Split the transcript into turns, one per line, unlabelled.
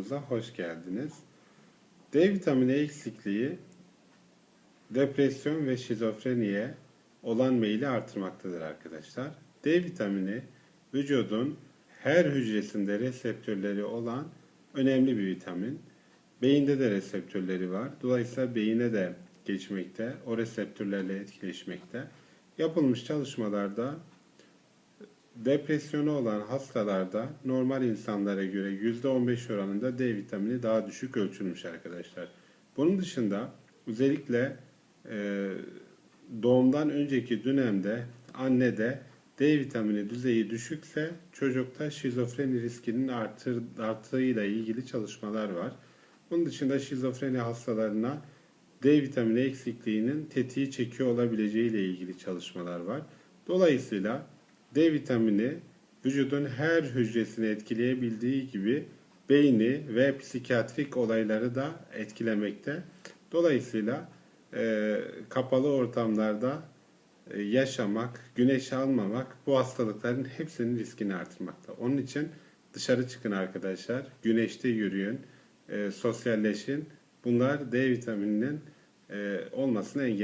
kanalımıza hoş geldiniz. D vitamini eksikliği depresyon ve şizofreniye olan meyili artırmaktadır arkadaşlar. D vitamini vücudun her hücresinde reseptörleri olan önemli bir vitamin. Beyinde de reseptörleri var. Dolayısıyla beyine de geçmekte, o reseptörlerle etkileşmekte. Yapılmış çalışmalarda Depresyonu olan hastalarda normal insanlara göre %15 oranında D vitamini daha düşük ölçülmüş arkadaşlar. Bunun dışında özellikle e, doğumdan önceki dönemde annede D vitamini düzeyi düşükse çocukta şizofreni riskinin artır, arttığıyla ilgili çalışmalar var. Bunun dışında şizofreni hastalarına D vitamini eksikliğinin tetiği çekiyor olabileceği ile ilgili çalışmalar var. Dolayısıyla D vitamini vücudun her hücresini etkileyebildiği gibi beyni ve psikiyatrik olayları da etkilemekte. Dolayısıyla e, kapalı ortamlarda e, yaşamak, güneş almamak bu hastalıkların hepsinin riskini artırmakta. Onun için dışarı çıkın arkadaşlar, güneşte yürüyün, e, sosyalleşin. Bunlar D vitamininin e, olmasını engelliyor.